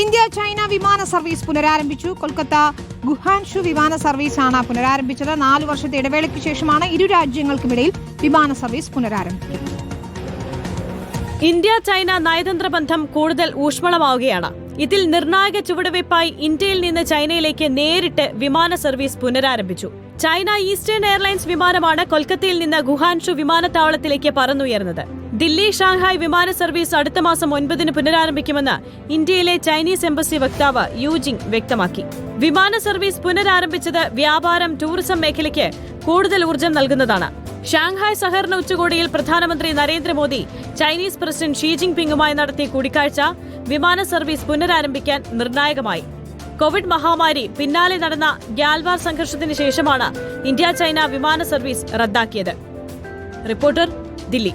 India China വിമാന service പുനരാരംഭിച്ചു. കൊൽക്കത്ത ഗുഹാൻഷു വിമാന സർവീസ് ആണ് പുനരാരംഭിച്ചത്. നാല് വർഷത്തെ ഇടവേളയ്ക്ക് ശേഷമാണ് ഇരു രാജ്യങ്ങൾക്കുമിടയിൽ വിമാന സർവീസ് പുനരാരംഭിക്കുന്നത്. ഇന്ത്യ ചൈന നയതന്ത്ര ബന്ധം കൂടുതൽ ഊഷ്മളമാവുകയാണ്. ഇതിൽ നിർണായക ചുവടുവയ്പായി ഇന്ത്യയിൽ നിന്ന് ചൈനയിലേക്ക് നേരിട്ട് വിമാന സർവീസ് പുനരാരംഭിച്ചു. ചൈന ഈസ്റ്റേൺ എയർലൈൻസ് വിമാനമാണ് കൊൽക്കത്തയിൽ നിന്ന് ഗുഹാൻഷു വിമാനത്താവളത്തിലേക്ക് പറന്നുയർന്നത്. ദില്ലി ഷാങ്ഹായ് വിമാന സർവീസ് അടുത്ത മാസം ഒൻപതിന് പുനരാരംഭിക്കുമെന്ന് ഇന്ത്യയിലെ ചൈനീസ് എംബസി വക്താവ് യൂജിങ് വ്യക്തമാക്കി. വിമാന സർവീസ് പുനരാരംഭിച്ചത് വ്യാപാരം ടൂറിസം മേഖലയ്ക്ക് കൂടുതൽ ഊർജം നൽകുന്നതാണ്. ഷാങ്ഹായ് സഹകരണ ഉച്ചകോടിയിൽ പ്രധാനമന്ത്രി നരേന്ദ്രമോദി ചൈനീസ് പ്രസിഡന്റ് ഷീ ജിങ് പിങ്ങുമായി നടത്തിയ കൂടിക്കാഴ്ച വിമാന സർവീസ് പുനരാരംഭിക്കാൻ നിർണായകമായി. കോവിഡ് മഹാമാരി പിന്നാലെ നടന്ന ഗ്യാൽവാർ സംഘർഷത്തിന് ശേഷമാണ് ഇന്ത്യ ചൈന വിമാന സർവീസ് റദ്ദാക്കിയത്. റിപ്പോർട്ടർ ദില്ലി